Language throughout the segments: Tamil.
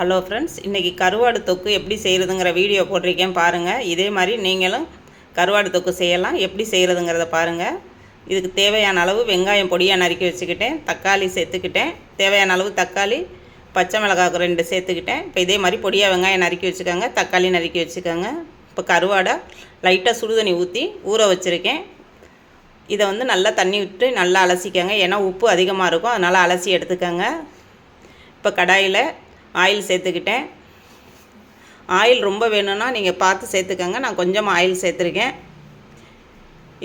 ஹலோ ஃப்ரெண்ட்ஸ் இன்றைக்கி கருவாடு தொக்கு எப்படி செய்கிறதுங்கிற வீடியோ போட்டிருக்கேன் பாருங்கள் இதே மாதிரி நீங்களும் கருவாடு தொக்கு செய்யலாம். எப்படி செய்கிறதுங்கிறத பாருங்கள் இதுக்கு தேவையான அளவு வெங்காயம் பொடியாக நறுக்கி வச்சுக்கிட்டேன். தக்காளி சேர்த்துக்கிட்டேன். தேவையான அளவு தக்காளி பச்சை மிளகாய் ரெண்டு சேர்த்துக்கிட்டேன். இப்போ இதே மாதிரி பொடியாக வெங்காயம் நறுக்கி வச்சுக்கோங்க. தக்காளி நறுக்கி வச்சுக்கோங்க. இப்போ கருவாடை லைட்டாக சுடுதண்ணி ஊற்றி ஊற வச்சுருக்கேன். இதை வந்து நல்லா தண்ணி விட்டு நல்லா அலசிக்கங்க. ஏன்னா உப்பு அதிகமாக இருக்கும். அதனால் அலசி எடுத்துக்கோங்க. இப்போ கடாயில் ஆயில் சேர்த்துக்கிட்டேன். ஆயில் ரொம்ப வேணும்னா நீங்கள் பார்த்து சேர்த்துக்கங்க. நான் கொஞ்சமாக ஆயில் சேர்த்துருக்கேன்.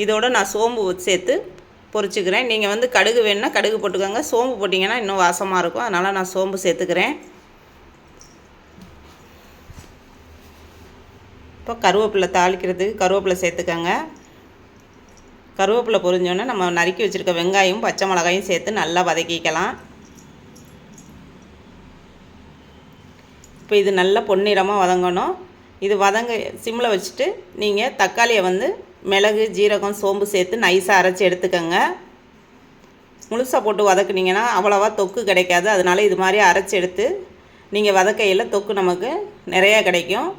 இதோட நான் சோம்பு சேர்த்து பொரிச்சுக்கிறேன். நீங்கள் வந்து கடுகு வேணுன்னா கடுகு போட்டுக்கோங்க. சோம்பு போட்டிங்கன்னா இன்னும் வாசமாக இருக்கும். அதனால் நான் சோம்பு சேர்த்துக்கிறேன். இப்போ கருவேப்பிலை தாளிக்கிறதுக்கு கருவேப்பிலை சேர்த்துக்கோங்க. கருவேப்பிலை பொரிஞ்சோன்னே நம்ம நறுக்கி வச்சுருக்க வெங்காயம் பச்சை மிளகாயும் சேர்த்து நல்லா வதக்கிக்கலாம். இப்போ இது நல்லா பொன்னிறமாக வதங்கணும். இது வதங்க சிம்மில் வச்சுட்டு நீங்கள் தக்காளியை வந்து மிளகு ஜீரகம் சோம்பு சேர்த்து நைஸாக அரைச்சி எடுத்துக்கோங்க. முழுசாக போட்டு வதக்குனீங்கன்னா அவ்வளோவா தொக்கு கிடைக்காது. அதனால் இது மாதிரி அரைச்சி எடுத்து நீங்கள் வதக்கையில் தொக்கு நமக்கு நிறையா கிடைக்கும்.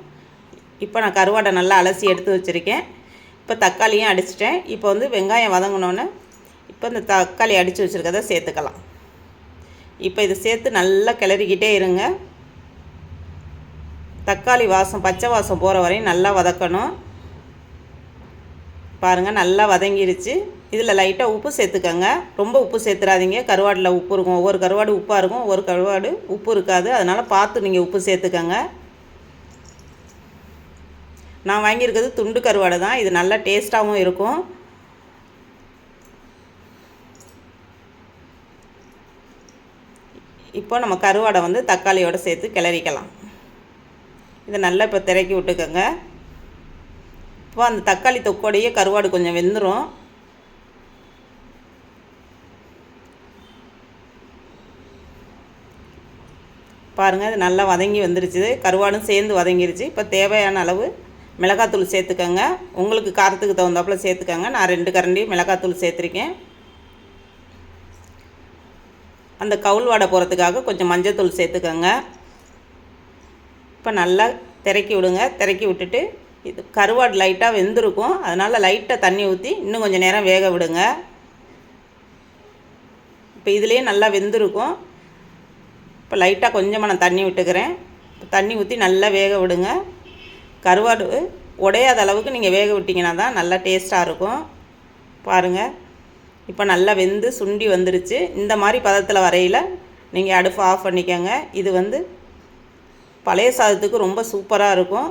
இப்போ நான் கருவாடை நல்லா அலசி எடுத்து வச்சுருக்கேன். இப்போ தக்காளியும் அடிச்சிட்டேன். இப்போ வந்து வெங்காயம் வதங்கினோன்னே இப்போ இந்த தக்காளி அடித்து வச்சுருக்கதை சேர்த்துக்கலாம். இப்போ இதை சேர்த்து நல்லா கிளறிக்கிட்டே இருங்க. தக்காளி வாசம் பச்சை வாசம் போகிற வரையும் நல்லா வதக்கணும். பாருங்கள் நல்லா வதங்கிருச்சு. இதில் லைட்டாக உப்பு சேர்த்துக்கோங்க. ரொம்ப உப்பு சேர்த்துறாதீங்க. கருவாடில் உப்பு இருக்கும். ஒவ்வொரு கருவாடு உப்பாக இருக்கும். ஒவ்வொரு கருவாடு உப்பு இருக்காது. அதனால் பார்த்து நீங்கள் உப்பு சேர்த்துக்கோங்க. நான் வாங்கியிருக்கிறது துண்டு கருவாடை தான். இது நல்லா டேஸ்ட்டாகவும் இருக்கும். இப்போ நம்ம கருவாடை வந்து தக்காளியோடு சேர்த்து கிளறிக்கலாம். இதை நல்லா இப்போ திறக்கி விட்டுக்கோங்க. இப்போ அந்த தக்காளி தொக்கோடையே கருவாடு கொஞ்சம் வெந்துடும் பாருங்கள் இது நல்லா வதங்கி வந்துருச்சு. கருவாடும் சேர்ந்து வதங்கிருச்சு. இப்போ தேவையான அளவு மிளகாத்தூள் சேர்த்துக்கோங்க. உங்களுக்கு காரத்துக்கு தகுந்தாப்பில் சேர்த்துக்கோங்க. நான் ரெண்டு கரண்டி மிளகாத்தூள் சேர்த்துருக்கேன். அந்த கவுள் வாடை போகிறதுக்காக கொஞ்சம் மஞ்சத்தூள் சேர்த்துக்கோங்க. இப்போ நல்லா திறக்கி விடுங்க. திறக்கி விட்டுட்டு இது கருவாடு லைட்டாக வெந்திருக்கும். அதனால் லைட்டாக தண்ணி ஊற்றி இன்னும் கொஞ்சம் நேரம் வேக விடுங்க. இப்போ இதுலேயே நல்லா வெந்திருக்கும். இப்போ லைட்டாக கொஞ்சமாக நான் தண்ணி விட்டுக்கிறேன். தண்ணி ஊற்றி நல்லா வேக விடுங்க. கருவாடு உடையாத அளவுக்கு நீங்கள் வேக விட்டிங்கன்னா தான் நல்லா டேஸ்ட்டாக இருக்கும். பாருங்கள் இப்போ நல்லா வெந்து சுண்டி வந்துருச்சு. இந்த மாதிரி பதத்தில் வரையில் நீங்கள் அடுப்பு ஆஃப் பண்ணிக்கோங்க. இது வந்து பழைய சாதத்துக்கு ரொம்ப சூப்பராக இருக்கும்.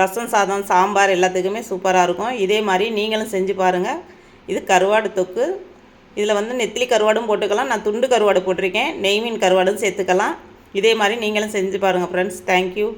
ரசம் சாதம் சாம்பார் எல்லாத்துக்குமே சூப்பராக இருக்கும். இதே மாதிரி நீங்களும் செஞ்சு பாருங்கள் இது கருவாடு தொக்கு. இதில் வந்து நெத்திலி கருவாடும் போட்டுக்கலாம். நான் துண்டு கருவாடு போட்டிருக்கேன். நெய்மீன் கருவாடும் சேர்த்துக்கலாம். இதே மாதிரி நீங்களும் செஞ்சு பாருங்கள் ஃப்ரெண்ட்ஸ் தேங்க்யூ